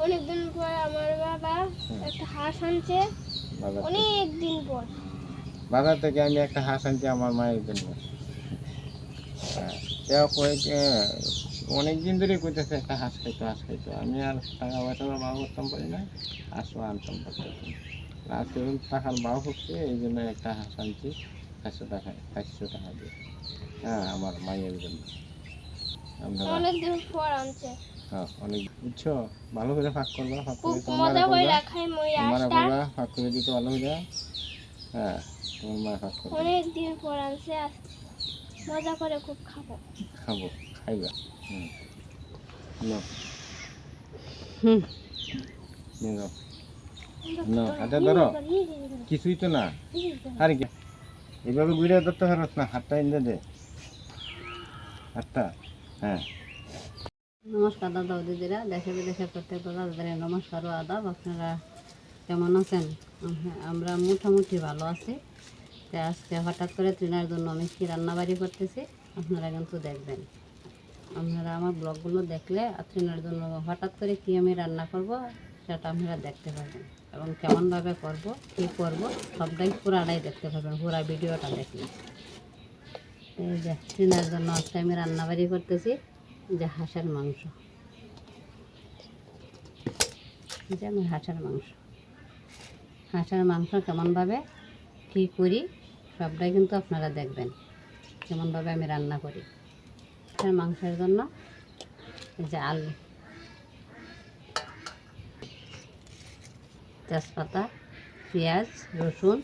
অনেকদিন পর আমার বাবা হুম। একটা হাঁস আনছে। বাজার থেকে। অনেক দিন পর। বাজার থেকে আমি একটা হাঁস আনছি আমার মায়ের জন্য। হ্যাঁ, সেও কয়েক অনেক দিন ধরে কইতেছে একটা হাঁস খাইতো হাঁস খাইতো। আমি আর টাকা পয়সা বাবা করতাম পারি না হাঁসও আনতাম পারতাম। আজকে টাকার বাবা হচ্ছে এই জন্য একটা হাঁস আনছি। চারশো টাকা চারশো টাকা দিয়ে হ্যাঁ আমার মায়ের জন্য পর আনছে হ্যাঁ অনেক বুঝছ ভালো করে ফাঁক করবা ফাঁক করে তোমার মজা করে করবা রাখাই মই তোমার হাঁসটা ফাঁক করে দিতে ভালো করে হ্যাঁ তোমার মা ফাঁক করবে অনেক দিন পর আনছে মজা করে খুব খাব খাব খাইবা হুম হুম নিয়ে না, হাতে ধরো। কিছুই তো না আর কি এইভাবে ঘুরে ধরতে পারস না, হাতটা এনে দে। হাতটা হ্যাঁ। নমস্কার দাদা দিদিরা, দেশে বিদেশে প্রত্যেক দাদাদের নমস্কার ও আদাব। আপনারা কেমন আছেন? আমরা মোটামুটি ভালো আছি। তো আজকে হঠাৎ করে তৃণার জন্য আমি কি রান্নাবাড়ি করতেছি, আপনারা কিন্তু দেখবেন। আপনারা আমার ব্লগগুলো দেখলে আর তৃণার জন্য হঠাৎ করে কি আমি রান্না করব, সেটা আপনারা দেখতে পারবেন। এবং কেমনভাবে করব, কী করব, সবটাই পুরাটাই দেখতে পারবেন পুরা ভিডিওটা দেখলে। এই যে তৃণার জন্য আজকে আমি রান্নাবাড়ি করতেছি যে হাঁসের মাংস। যে আমার হাঁসের মাংস। হাঁসের মাংস কেমনভাবে, কী করি, সবটাই কিন্তু আপনারা দেখবেন, কেমনভাবে আমি রান্না করি। হাঁসের মাংসের জন্য যে আলু। তেজপাতা, পেঁয়াজ, রসুন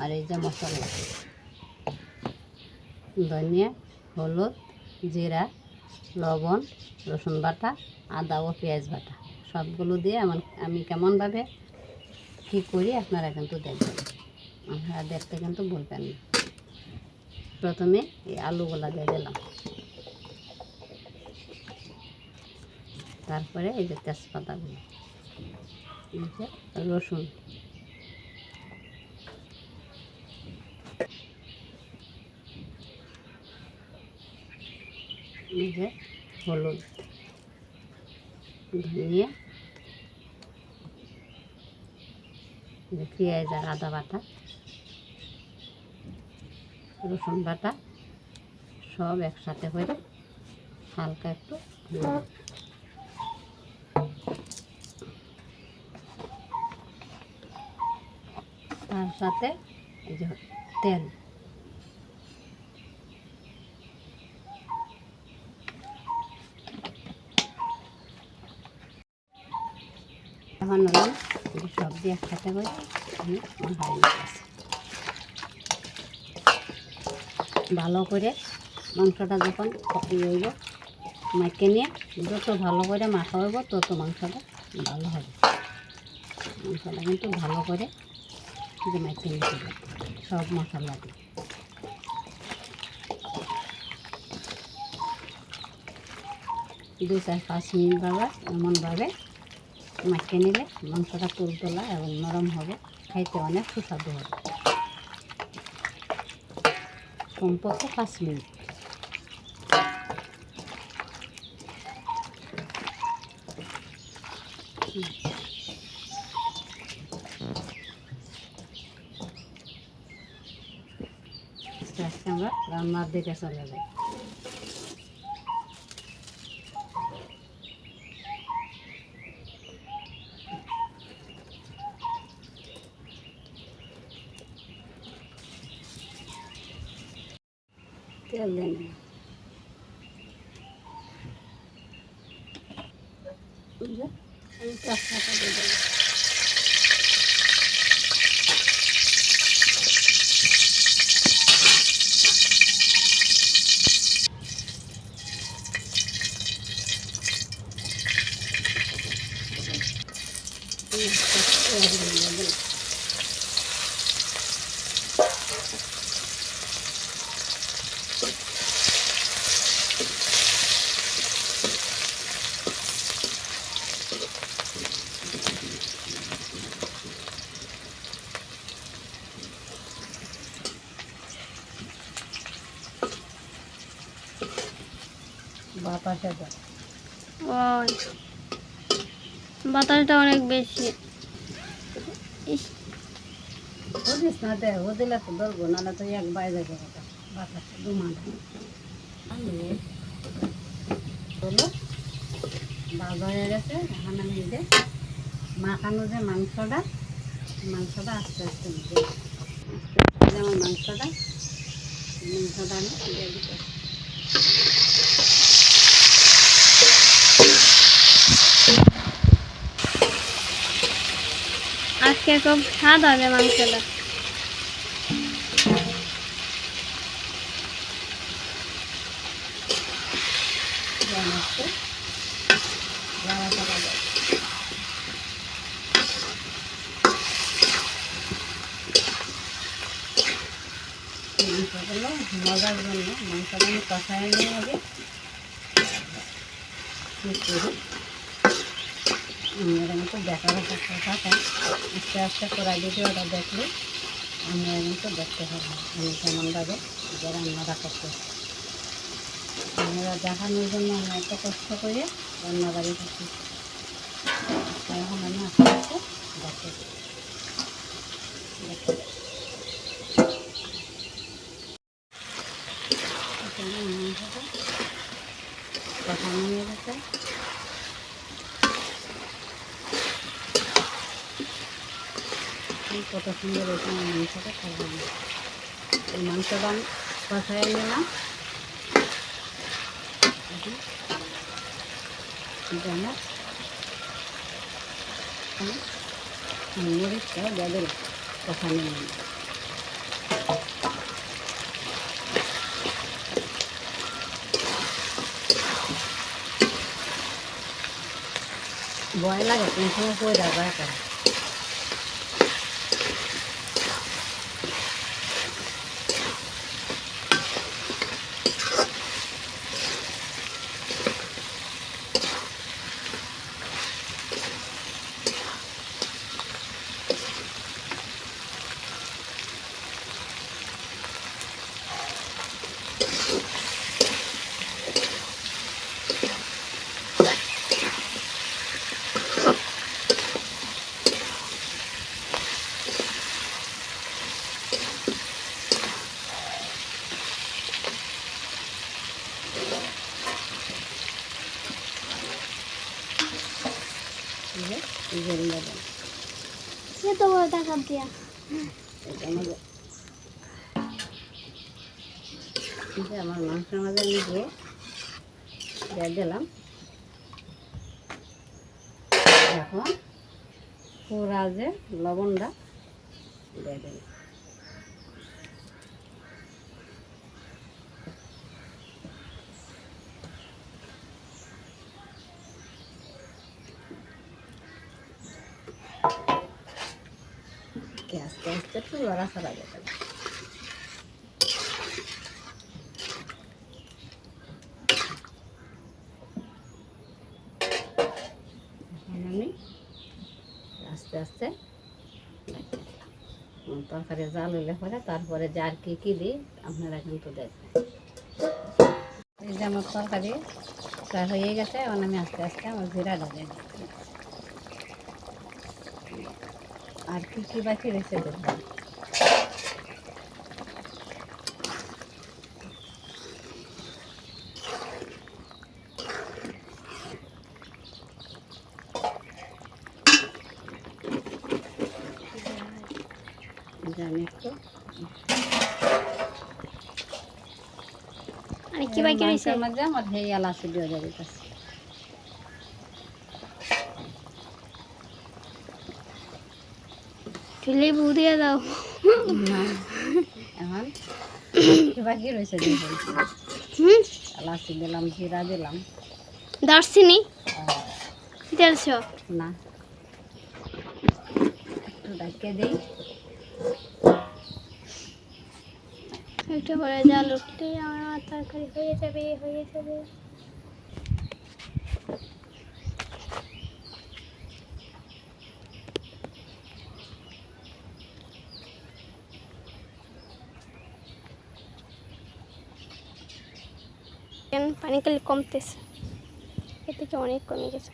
আর এই যে মশলা। ধনিয়া, হলুদ, জিরা, লবণ, রসুন বাটা, আদা ও পেঁয়াজ বাটা। সবগুলো দিয়ে আমার আমি কেমনভাবে কী করি আপনারা কিন্তু দেখবেন। আপনারা দেখতে কিন্তু বলবেন না। প্রথমে এই আলুগুলা দিয়ে দিলাম। তারপরে এই যে তেজপাতাগুলো। রসুন। হলুদ ধনিয়া পেঁয়াজ আর আদা বাটা রসুন বাটা সব একসাথে করে হালকা একটু তার সাথে এই যে তেল। এখন এই একসাথে ভালো করে মাংসটা যখন ইয়ে হইব মাইকে নিয়ে যত ভালো করে মাখা হইব তত মাংসটা ভালো হবে। মাংসটা কিন্তু ভালো করে মাইকে নিতে হবে সব মশলা দিয়ে। দু চার পাঁচ মিনিট বাবা এমনভাবে মাখিয়ে নিলে মাংসটা তুলতলা এবং নরম হবে, খাইতে অনেক সুস্বাদু হবে। কমপক্ষে পাঁচ মিনিট আস্তে আস্তে আমরা রান্নার দিকে চলে যাই তেল দিয়ে নিলাম এই যে, আমি তেজপাতা দিয়ে দিলাম। এই পেঁয়াজ দিয়ে দিলাম। বাতাসে ওই বাতাসটা অনেক বেশি। বুঝিস না দে ও দিলে তো ধরবো, নাহলে তো এক বাইরে যাবে বাতাস হয়ে গেছে, এখন আমি যে মাখানো যে মাংসটা মাংসটা আস্তে আস্তে আমার মাংসটা মাংসটা আমি দিয়ে দিতে আজকে খুব স্বাদ হবে মাংসটা। মজার জন্য মাংসটা আমি কষায় নিয়ে আগে করি এর মতো দেখার একটা কথা। আস্তে আস্তে কড়াই ভিডিওটা দেখলে এর মতো দেখতে পাবো আমি কেমনভাবে যে রান্নাটা করতে আপনারা দেখানোর জন্য আমরা এত কষ্ট করে রান্নাবাড়ি করছি। এখন আমি আস্তে আস্তে দেখতে দেখতে এখানে মাংসটা কষানো হয়ে গেছে এই কত সুন্দর এখানে মাংসটা খাব এই মাংসটা আমি কষাই নিলাম। আমার মরিচটা দিলাম কষানো নিলাম ভয় লাগে কোন সময় করে এই যে এই যে লবণ সে তো বড় টাকা দিয়া এটা আমাদের এই যে আমার মাংসের মাঝে আমি দিয়ে দিলাম। এখন পুরা যে লবণটা দিয়ে দিলাম আস্তে যেতে হবে। আমি আস্তে আস্তে তরকারি জাল হইলে পরে তারপরে যার কি কি দিই, আপনারা কিন্তু দেখবেন। এই যে আমার তরকারি প্রায় হয়ে গেছে, এখন আমি আস্তে আস্তে আমার দিয়ে দিচ্ছি। আর কি কি বাকি রয়েছে দেখবেন আমি একটু। আর কি রয়েছে মাংসের মধ্যে আমার হেই এলাচি দিয়ে যাবে দিয়ে দাও। না। এখন কি বাকি রয়েছে হুম? এলাচি দিলাম জিরা দিলাম। দারচিনি? আর দেড়শো না। একটু ডাকিয়ে দিই। একটু পরে জাল উঠলে আমার তরকারি হয়ে যাবে হয়ে যাবে। পানি খালি কমতেছে। এ থেকে অনেক কমে গেছে।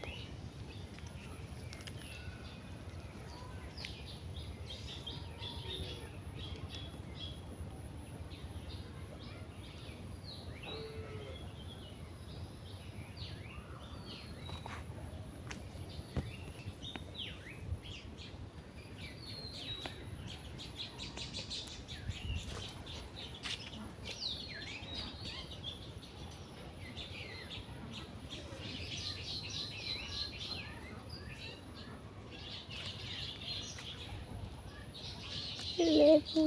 লেবু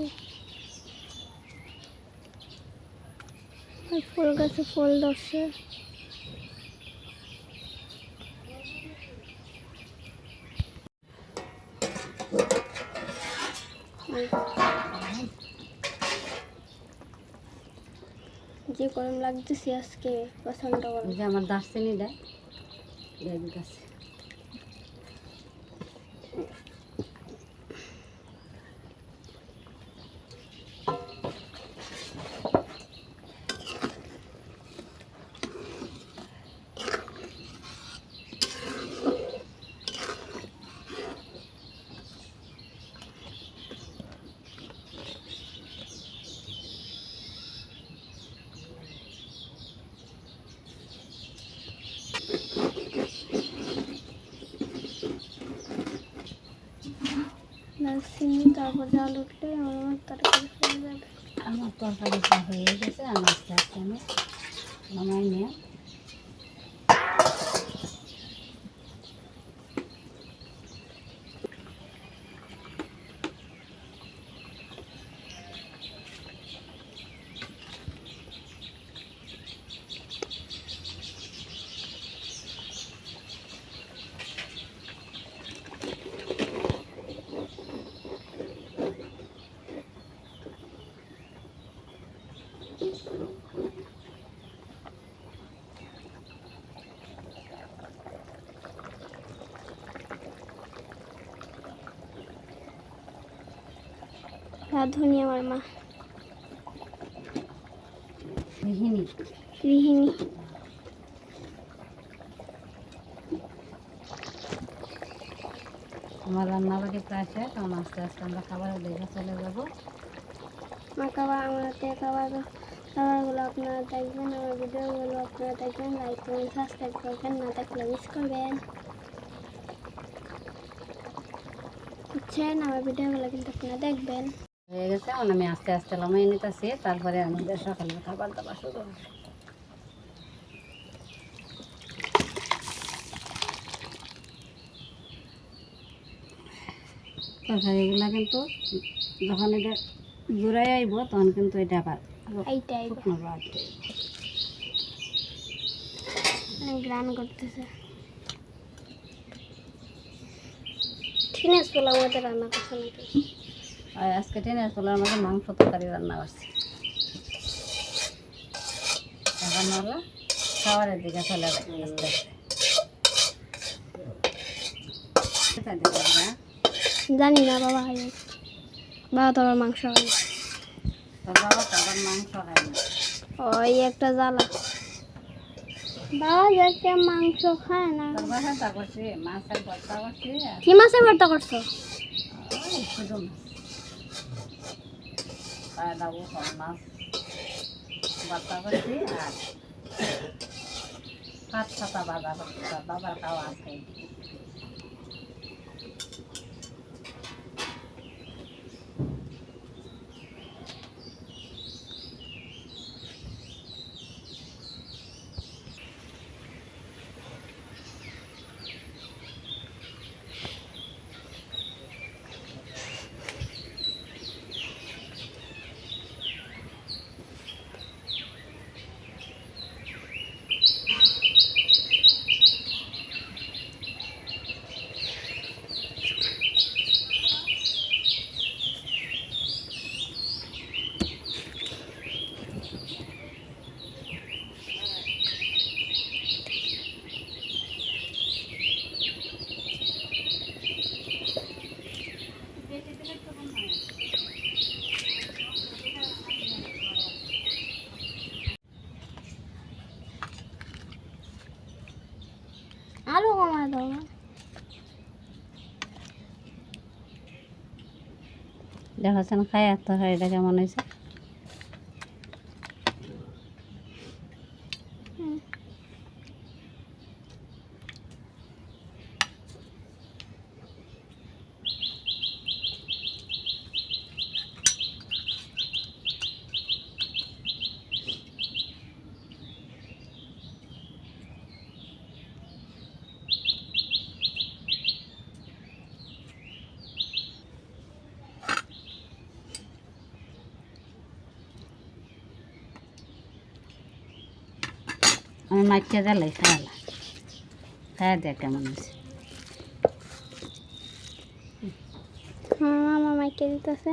আর ফুল গাছে ফুল ধরছে। যে গরম লাগতেছে আজকে প্রচণ্ড গরম। আমার দার্সিনি দেয় গাছে দারচিনি তারপর জাল উঠলে আমার তরকারি হয়ে যাবে। আমার তরকারিটা হয়ে গেছে আর আস্তে আমি নামাই নিয়ে। রাধুনি আমার মা। গৃহিণী। গৃহিণী। আমার রান্নাবাড়ি প্রায় শেষ এখন আস্তে আস্তে আমরা খাবারের দিকে চলে যাব। মা খাবার আমাকে খাবার খাবারগুলো আপনারা দেখবেন আমার ভিডিওগুলো আপনারা দেখবেন লাইক করবেন সাবস্ক্রাইব করবেন না থাকলে মিস করবেন। বুঝছেন? আমার ভিডিওগুলো কিন্তু আপনারা দেখবেন। হয়ে গেছে। এখন আমি আস্তে আস্তে লামাই নিতেছি। তারপরে আমাদের সকালের খাবার দাবার শুরু হবে তরকারিগুলো কিন্তু যখন এটা জোড়াই আইব তখন কিন্তু এটা আবার শুকনো গ্রান করতেছে। পোলাও মধ্যে রান্না করছে নাকি? আর আজকে টেনের তোলার মধ্যে মাংস তরকারি রান্না করছি। এখন হলো খাবারের দিকে চলে আস্তে আস্তে? জানি না বাবা খাই বাবা তো মাংস খাই তোর বাবা তো মাংস না। ওই একটা জ্বালা। বাবা যাকে মাংস খায় না। তোর বাসায় তা করছি মাছের ভর্তা করছি কি মাছের ভর্তা করছ? শুধু মাছ। দাবো সব মাছ ভর্তা করছি আর পাঁচ ছাতা বাজার করছি বাবার আছে। তরকারিটা খায় তরকারিটা কেমন হয়েছে? আমি মাইকে দিলে খাওয়ালা খাইয়া দেখ কেমন হয়েছে। আমার মামা মাইকে দিতেছে।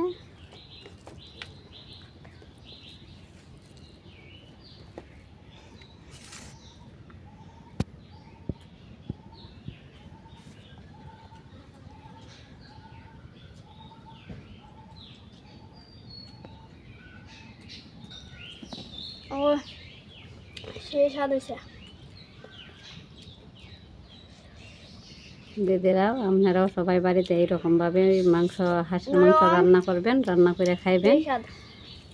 ও সে স্বাদ হয়েছে দিদিরাও আপনারাও সবাই বাড়িতে এইরকমভাবে মাংস হাঁসের মাংস রান্না করবেন রান্না করে খাইবেন।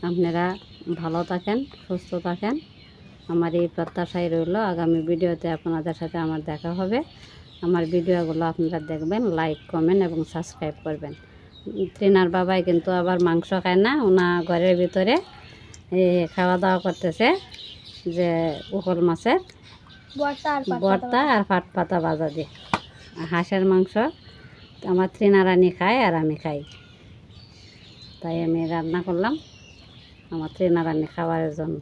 আপনারা ভালো থাকেন সুস্থ থাকেন। আমার এই প্রত্যাশাই রইল আগামী ভিডিওতে আপনাদের সাথে আমার দেখা হবে। আমার ভিডিওগুলো আপনারা দেখবেন লাইক কমেন্ট এবং সাবস্ক্রাইব করবেন। ট্রেনার বাবাই কিন্তু আবার মাংস খায় না ওনা ঘরের ভিতরে খাওয়া দাওয়া করতেছে। যে উখল মাছের বর্তা আর ফাট পাতা বাজা দিয়ে। হাঁসের মাংস আমার ত্রিনারানি খায় আর আমি খাই। তাই আমি রান্না করলাম আমার ত্রিনারানি খাবারের জন্য।